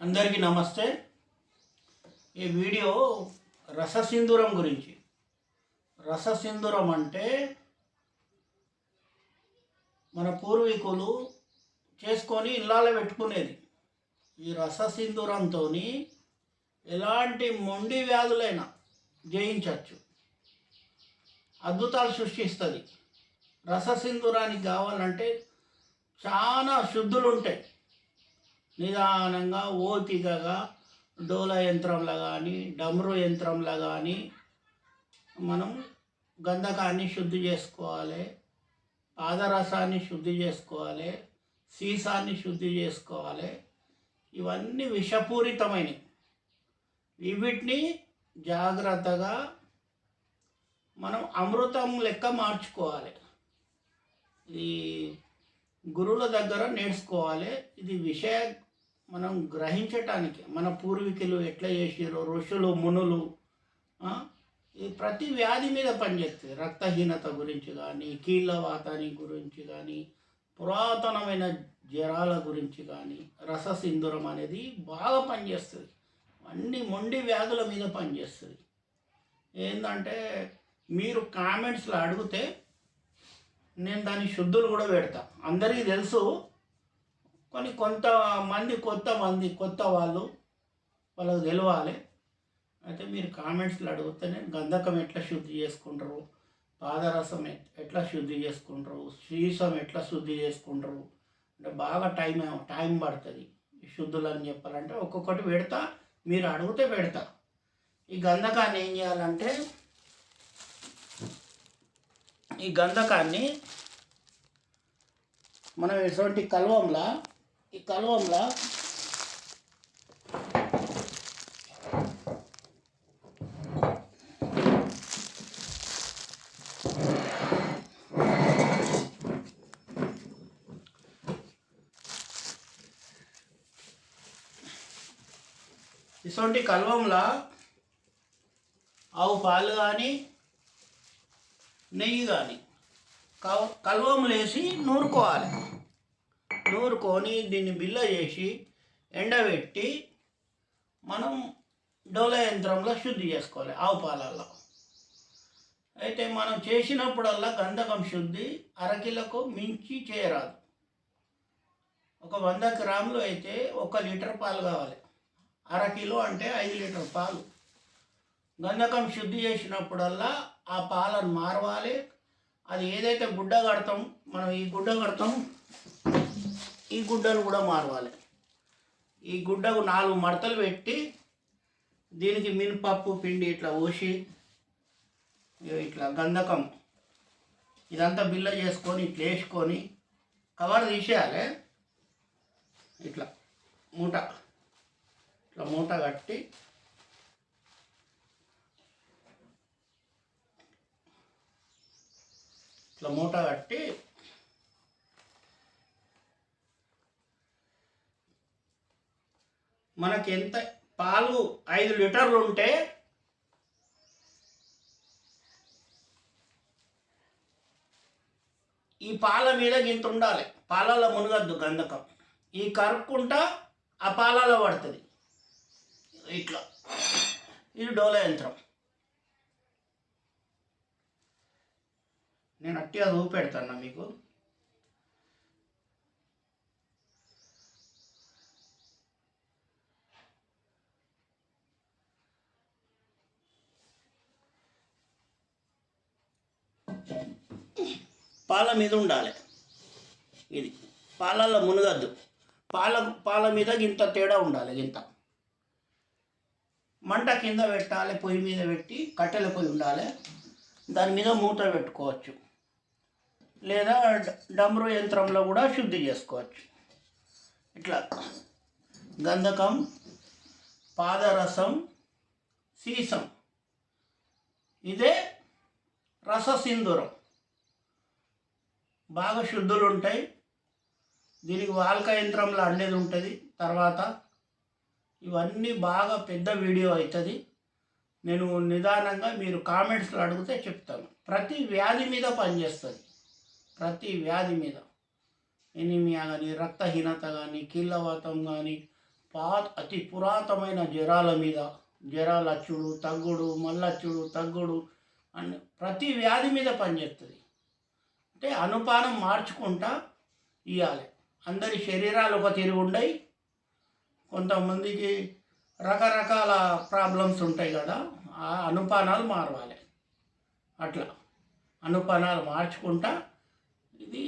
అందరికీ నమస్తే. ఈ వీడియో రససింధూరం గురించి. రససింధూరం అంటే మన పూర్వీకులు చేసుకొని ఇళ్ళాల పెట్టుకునేది. ఈ రససింధూరంతో ఎలాంటి మొండి వ్యాధులైనా జయించవచ్చు అద్భుతాలు సృష్టిస్తుంది. రససింధూరానికి కావాలంటే చాలా శుద్ధులు ఉంటాయి నిదానంగా ఓపికగా డోల యంత్రంలో కానీ డమ్రు యంత్రంలో కానీ మనం గంధకాన్ని శుద్ధి చేసుకోవాలి. పాదరసాన్ని శుద్ధి చేసుకోవాలి. సీసాన్ని శుద్ధి చేసుకోవాలి. ఇవన్నీ విషపూరితమైనవి వీటిని జాగ్రత్తగా మనం అమృతం లెక్క మార్చుకోవాలి. ఈ గురువుల దగ్గర నేర్చుకోవాలి. ఇది విషయ మనం గ్రహించటానికి మన పూర్వీకులు ఎట్లా చేసారో ఋషులు మునులు ఈ ప్రతి వ్యాధి మీద పనిచేస్తుంది. రక్తహీనత గురించి కానీ కీళ్ళ వాతాని గురించి కానీ పురాతనమైన జ్వరాల గురించి కానీ రససింధురం అనేది బాగా పనిచేస్తుంది. అన్ని మొండి వ్యాధుల మీద పనిచేస్తుంది. ఏంటంటే మీరు కామెంట్స్లో అడిగితే నేను దాని శుద్ధులు కూడా పెడతా. అందరికీ తెలుసు కొన్ని కొంతమంది కొత్త మంది కొత్త వాళ్ళు వాళ్ళకు తెలవాలి. అయితే మీరు కామెంట్స్లో అడిగితేనే గంధకం ఎట్లా శుద్ధి చేసుకుంటారు? పాదరసం ఎట్లా శుద్ధి చేసుకుంటారు? శ్రీసం ఎట్లా శుద్ధి చేసుకుంటారు? అంటే బాగా టైం టైం పడుతుంది. శుద్ధులని చెప్పాలంటే ఒక్కొక్కటి పెడతా మీరు అడిగితే పెడతా. ఈ గంధకాన్ని ఏం చేయాలంటే ఈ గంధకాన్ని మనం ఎటువంటి కల్వంలా ఈ కలవంలో. ఇటువంటి కల్వంలో ఆవు పాలు కానీ నెయ్యి కానీ కల్వంలో వేసి నూరుకోవాలి. నూరుకొని దీన్ని బిల్ల చేసి ఎండబెట్టి మనం డోల యంత్రంలో శుద్ధి చేసుకోవాలి ఆవు పాలల్లో. అయితే మనం చేసినప్పుడల్లా గంధకం శుద్ధి అరకిలకు మించి చేయరాదు. ఒక వంద గ్రాములు అయితే ఒక లీటర్ పాలు కావాలి. అరకిలో అంటే ఐదు లీటర్ పాలు. గంధకం శుద్ధి చేసినప్పుడల్లా ఆ పాలను మారవాలి. అది ఏదైతే గుడ్డ కడతాం మనం ఈ గుడ్డ కడతాం ఈ గుడ్డను కూడా మారవాలి. ఈ గుడ్డకు నాలుగు మడతలు పెట్టి దీనికి మినపప్పు పిండి ఇట్లా పోసి ఇట్లా గంధకం ఇదంతా బిల్ల చేసుకొని ఇట్లా వేసుకొని కవర్ తీసేయాలి. ఇట్లా మూట ఇట్లా మూట కట్టి ఇట్లా మూట కట్టి మనకి ఎంత పాలు ఐదు లీటర్లు ఉంటే ఈ పాల మీద గింత ఉండాలి. పాలలో మునగద్దు గంధకం. ఈ కరుక్కుంటా ఆ పాలలో పడుతుంది. ఇట్లా. ఇది డోల యంత్రం. నేను అట్టిగా చూపెడతాను మీకు? పాల మీద ఉండాలి. ఇది పాలల్లో మునగద్దు. పాల పాల మీద గింత తేడా ఉండాలి గింత. మంట కింద పెట్టాలి పొయ్యి మీద పెట్టి కట్టెల పొయ్యి ఉండాలి. దాని మీద మూత పెట్టుకోవచ్చు. లేదా డ- డమ్రు యంత్రంలో కూడా శుద్ధి చేసుకోవచ్చు. ఇట్లా. గంధకం పాదరసం సీసం. ఇదే రససింధూరం బాగా శుద్ధులు ఉంటాయి దీనికి వాల్క యంత్రంలో అండేది ఉంటుంది తర్వాత ఇవన్నీ బాగా పెద్ద వీడియో అవుతుంది నేను నిదానంగా మీరు కామెంట్స్లో అడిగితే చెప్తాను. ప్రతి వ్యాధి మీద పనిచేస్తుంది. ప్రతి వ్యాధి మీద. ఎనిమియా కానీ రక్తహీనత కానీ కీళ్ళవాతం కానీ పా అతి పురాతనమైన జ్వరాల మీద. జ్వరాలు అచ్చుడు తగ్గుడు మల్లచ్చుడు తగ్గుడు అండ్ ప్రతి వ్యాధి మీద పనిచేస్తుంది. అంటే అనుపానం మార్చుకుంటా ఇవ్వాలి అందరి శరీరాలు ఒక తిరిగి ఉండయి. కొంతమందికి రకరకాల ప్రాబ్లమ్స్ ఉంటాయి కదా ఆ అనుపానాలు మారవాలి. అట్లా అనుపానాలు మార్చుకుంటా ఇది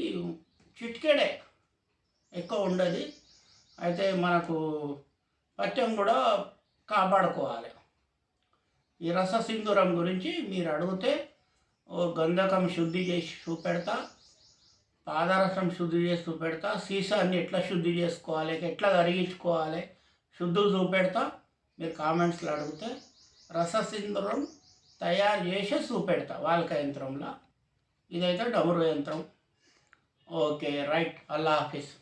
చిట్కెడే ఎక్కువ ఉండదు. అయితే మనకు పథ్యం కూడా కాపాడుకోవాలి. ఈ రస సింధూరం గురించి మీరు అడిగితే ఓ గంధకం శుద్ధి చేసి చూపెడతా పాదరసం శుద్ధి చేసి చూపెడతా సీసాన్ని ఎట్లా శుద్ధి చేసుకోవాలి ఎట్లా కరిగించుకోవాలి శుద్ధులు చూపెడతా మీరు కామెంట్స్లో అడిగితే రస సింధూరం తయారు చేసి చూపెడతా వాల్క యంత్రంలో. ఇదైతే డమరు యంత్రం. Okay right. అల్లా హాఫీస్.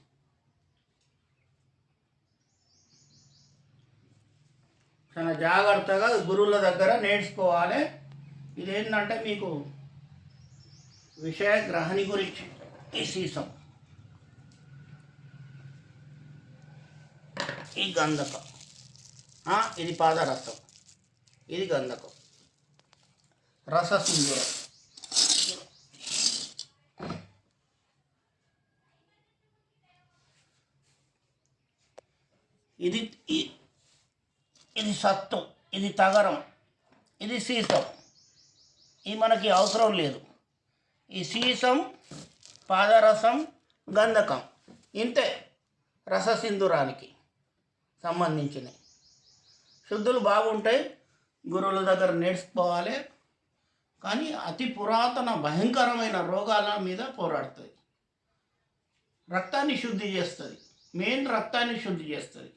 చాలా జాగ్రత్తగా గురువుల దగ్గర నేర్చుకోవాలి. ఇదేంటంటే మీకు విషయ గ్రహణి గురించి ఈ సీసం. ఈ గంధకం. ఇది పాదరసం. ఇది గంధకం. రస సింధూరం ఇది ఇది సత్తు ఇది తగరం ఇది సీసం. ఇది మనకి అవసరం లేదు. ఈ సీసం పాదరసం గంధకం ఇంతే రససింధురానికి సంబంధించినవి. శుద్ధులు బాగుంటాయి గురువుల దగ్గర నేర్చుకోవాలి కానీ అతి పురాతన భయంకరమైన రోగాల మీద పోరాడుతుంది. రక్తాన్ని శుద్ధి చేస్తుంది. మెయిన్ రక్తాన్ని శుద్ధి చేస్తుంది.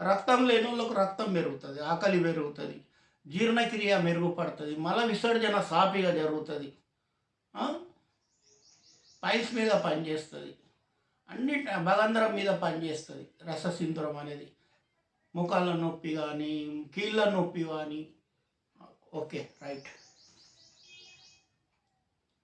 రక్తం లేని వాళ్ళకు రక్తం పెరుగుతుంది ఆకలి పెరుగుతుంది జీర్ణక్రియ మెరుగుపడుతుంది మల విసర్జన సాపిగా జరుగుతుంది పైస్ మీద పనిచేస్తుంది అన్ని బలందరం మీద పనిచేస్తుంది రససింధురం అనేది. ముఖాల నొప్పి కానీ కీళ్ళ నొప్పి కానీ ఓకే రైట్.